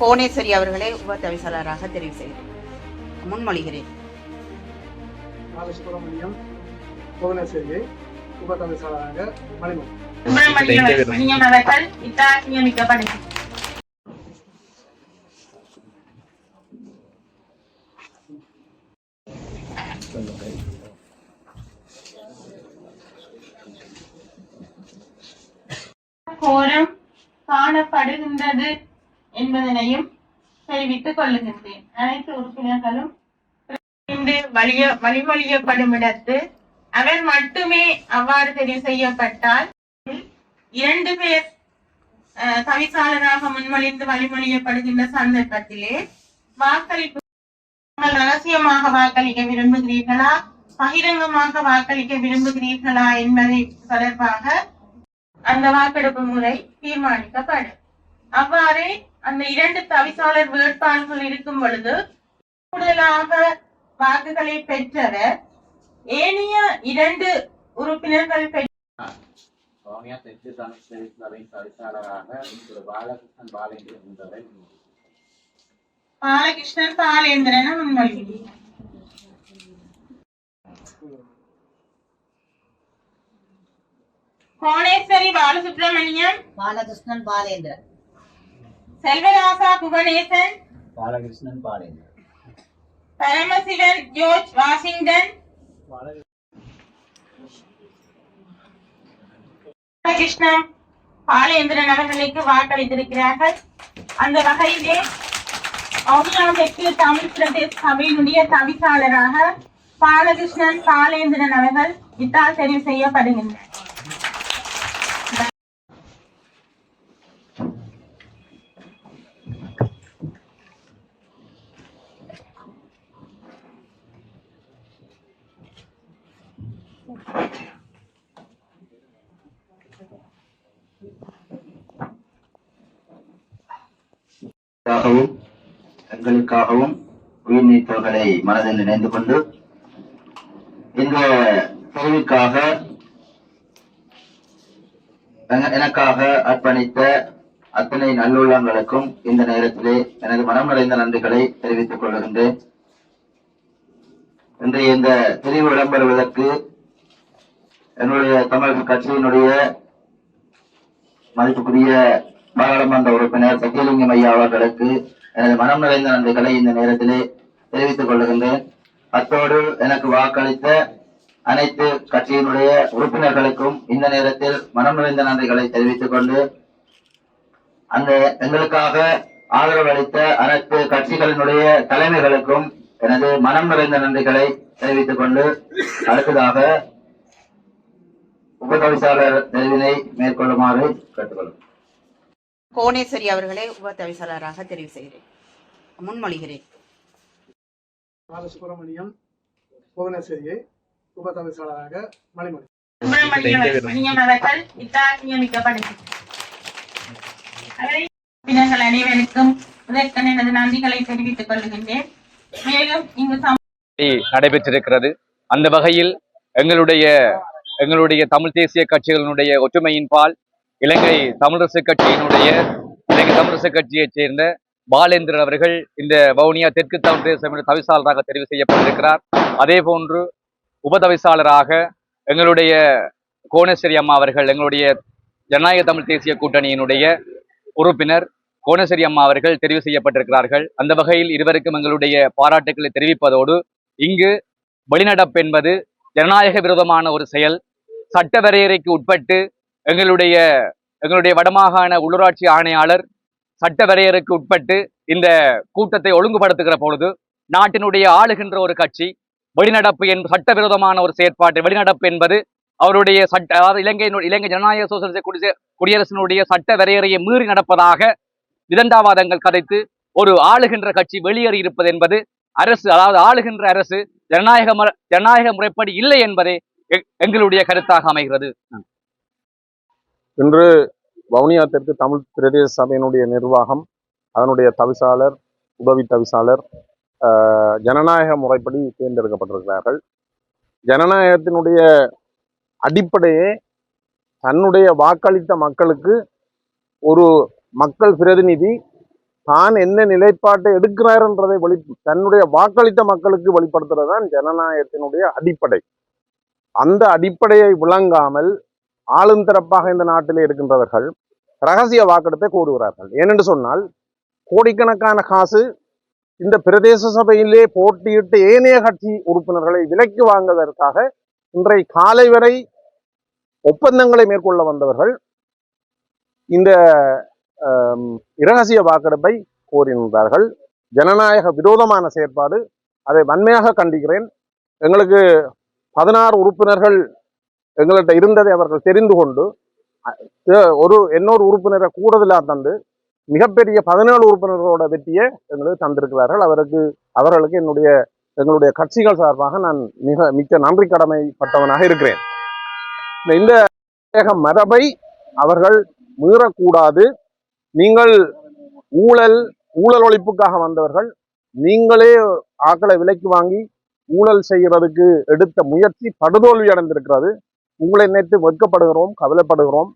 கோணேஸ்வரி அவர்களை உப தவிசாளராக தெரிவு செய்கிறேன் முன்மொழிகிறேன். பாலசுப்ரமணியம் புவனேஸ்வரியை மணிமணி அவர்கள் இத்தால் நியமிக்கப்படுகிறார் கோரம் காணப்படுகின்றது. என்பதனையும் தெரிவித்துக் கொள்ளுகின்றேன். அனைத்து உறுப்பினர்களும் வழிய வழிமொழியப்படும் இடத்து அவர் மட்டுமே அவ்வாறு தெரிவு செய்யப்பட்டால் இரண்டு பேர் தவிசாளராக முன்மொழிந்து வழிமொழியப்படுகின்ற சந்தர்ப்பத்திலே வாக்களிப்பு ரகசியமாக வாக்களிக்க விரும்புகிறீர்களா? பகிரங்கமாக வாக்களிக்க விரும்புகிறீர்களா என்பதை தொடர்பாக அந்த வாக்கெடுப்பு முறை தீர்மானிக்கப்படும். அவ்வாறே அந்த இரண்டு தவிசாளர் வேட்பாளர்கள் இருக்கும் பொழுது கூடுதலாக வாக்குகளை பெற்றவர். ஏனைய இரண்டு உறுப்பினர்கள் பெற்ற சோனியா தெற்கு தமிழ் சபை தவிசாளராக திரு பாலகிருஷ்ணன் பாலேந்திரன் என்பவரை பாலகிருஷ்ணன் பாலேந்திரன் முன்மொழிகிறேன். கோணேஸ்வரி பாலசுப்ரமணியம். பாலகிருஷ்ணன் பாலேந்திரன். செல்வராசா புவனேசன் பாலகிருஷ்ணன் பாலேந்திரன் பரமசிவன் ஜோர்ஜ் வாஷிங்டன் கிருஷ்ணன் பாலேந்திரன் அவர்களுக்கு வாக்களித்திருக்கிறார்கள். அந்த வகையிலே தெற்கு தமிழ் பிரதேச சபையினுடைய தவிசாளராக பாலகிருஷ்ணன் பாலேந்திரன் அவர்கள் இத்தால் தெரிவு செய்யப்படுகின்றனர். எங்களுக்காகவும் எங்களுக்காகவும் உயிர் நீத்தவர்களை மனதில் நினைந்து கொண்டு இந்த பிரிவுக்காக எனக்காக அர்ப்பணித்த அத்தனை நல்லுள்ளங்களுக்கும் இந்த நேரத்திலே எனது மனம் நிறைந்த நன்றிகளை தெரிவித்துக் கொள்கின்றேன். இன்றைய இந்த தெளிவு இடம்பெறுவதற்கு என்னுடைய தமிழக கட்சியினுடைய மதிப்புக்குரிய பாராளுமன்ற உறுப்பினர் சத்தியலிங்கம் ஐயா அவர்களுக்கு எனது மனம் நிறைந்த நன்றிகளை இந்த நேரத்திலே தெரிவித்துக் கொள்கின்றேன். அத்தோடு எனக்கு வாக்களித்த அனைத்து கட்சியினுடைய உறுப்பினர்களுக்கும் இந்த நேரத்தில் மனம் நிறைந்த நன்றிகளை தெரிவித்துக் கொண்டு அந்த எங்களுக்காக ஆதரவு அளித்த அனைத்து கட்சிகளினுடைய தலைமைகளுக்கும் எனது மனம் நிறைந்த நன்றிகளை தெரிவித்துக் கொண்டு அடுத்ததாக உபதவிசாளர் தெரிவினை மேற்கொள்ளுமாறு கேட்டுக்கொள்ளும். கோணேஸ்வரி அவர்களை உப தவிசாளராக தெரிவு செய்கிறேன். முன்மொழிகிறேன். பாலசுப்ரமணியம் புவனேஸ்வரியை உபதவிசாளராக சுப்பிரமணியம் அவர்கள் இத்தால் உறுப்பினர்கள் அனைவருக்கும் முதற்கண் எனது நன்றிகளை தெரிவித்துக் கொள்கின்றேன். மேலும் இங்கு நடைபெற்றிருக்கிறது. அந்த வகையில் எங்களுடைய எங்களுடைய தமிழ் தேசிய கட்சிகளினுடைய ஒற்றுமையின்பால் இலங்கை தமிழரசு கட்சியினுடைய இலங்கை தமிழரசு கட்சியைச் சேர்ந்த பாலேந்திரன் அவர்கள் இந்த வவுனியா தெற்கு தமிழ் தேசம் தவிசாளராக தெரிவு செய்யப்பட்டிருக்கிறார். அதே போன்று உபதவிசாளராக எங்களுடைய கோணேஸ்வரி அம்மா அவர்கள் எங்களுடைய ஜனநாயக தமிழ் தேசிய கூட்டணியினுடைய உறுப்பினர் கோணேஸ்வரி அம்மா அவர்கள் தெரிவு செய்யப்பட்டிருக்கிறார்கள். அந்த வகையில் இருவருக்கும் எங்களுடைய பாராட்டுக்களை தெரிவிப்பதோடு இங்கு வெளிநடப்பு என்பது ஜனநாயக விரோதமான ஒரு செயல். சட்ட வரையறைக்கு உட்பட்டு எங்களுடைய எங்களுடைய வடமாகாண உள்ளூராட்சி ஆணையாளர் சட்ட வரையறைக்கு உட்பட்டு இந்த கூட்டத்தை ஒழுங்குபடுத்துகிற பொழுது நாட்டினுடைய ஆளுகின்ற ஒரு கட்சி வெளிநடப்பு என் சட்டவிரோதமான ஒரு செயற்பாட்டு வெளிநடப்பு என்பது அவருடைய சட்ட அதாவது இலங்கையினுடைய இலங்கை ஜனநாயக சோசலிச குடிய குடியரசினுடைய சட்ட வரையறையை மீறி நடப்பதாக விதண்டாவாதங்கள் கதைத்து ஒரு ஆளுகின்ற கட்சி வெளியேறி இருப்பது என்பது அரசு அதாவது ஆளுகின்ற அரசு ஜனநாயக ஜனநாயக முறைப்படி இல்லை என்பதே எங்களுடைய கருத்தாக அமைகிறது. இன்று வவுனியா தெற்கு தமிழ் பிரதேச சபையினுடைய நிர்வாகம் அதனுடைய தவிசாளர் உதவி தவிசாளர் ஜனநாயக முறைப்படி தேர்ந்தெடுக்கப்பட்டிருக்கிறார்கள். ஜனநாயகத்தினுடைய அடிப்படையே தன்னுடைய வாக்களித்த மக்களுக்கு ஒரு மக்கள் பிரதிநிதி தான் என்ன நிலைப்பாட்டை எடுக்கிறார்ன்றதை வெளி தன்னுடைய வாக்களித்த மக்களுக்கு வெளிப்படுத்துறது தான் ஜனநாயகத்தினுடைய அடிப்படை. அந்த அடிப்படையை விளங்காமல் ஆளும் தரப்பாக இந்த நாட்டிலே இருக்கின்றவர்கள் ரகசிய வாக்கெடுப்பை கூறுகிறார்கள். ஏனென்று சொன்னால் கோடிக்கணக்கான காசு இந்த பிரதேச சபையிலே போட்டியிட்டு ஏனைய கட்சி உறுப்பினர்களை விலைக்கு வாங்குவதற்காக இன்றை காலை வரை ஒப்பந்தங்களை மேற்கொள்ள வந்தவர்கள் இந்த இரகசிய வாக்கெடுப்பை கோரியிருந்தார்கள். ஜனநாயக விரோதமான செயற்பாடு. அதை வன்மையாக கண்டிக்கிறேன். எங்களுக்கு பதினாறு உறுப்பினர்கள் எங்கள்கிட்ட இருந்ததை அவர்கள் தெரிந்து கொண்டு ஒரு இன்னொரு உறுப்பினரை கூடுதலாக தந்து மிகப்பெரிய பதினேழு உறுப்பினர்களோட வெற்றியை எங்களுக்கு தந்திருக்கிறார்கள். அவருக்கு அவர்களுக்கு என்னுடைய எங்களுடைய கட்சிகள் சார்பாக நான் மிக மிக்க நன்றி கடமைப்பட்டவனாக இருக்கிறேன். இந்த- இந்த மரபை அவர்கள் மீறக்கூடாது. நீங்கள் ஊழல் ஊழல் ஒழிப்புக்காக வந்தவர்கள் நீங்களே ஆக்களை விலைக்கு வாங்கி ஊழல் செய்கிறதுக்கு எடுத்த முயற்சி படுதோல்வி அடைந்திருக்கிறது. உங்களை நினைத்து வெட்கப்படுகிறோம் கவலைப்படுகிறோம்.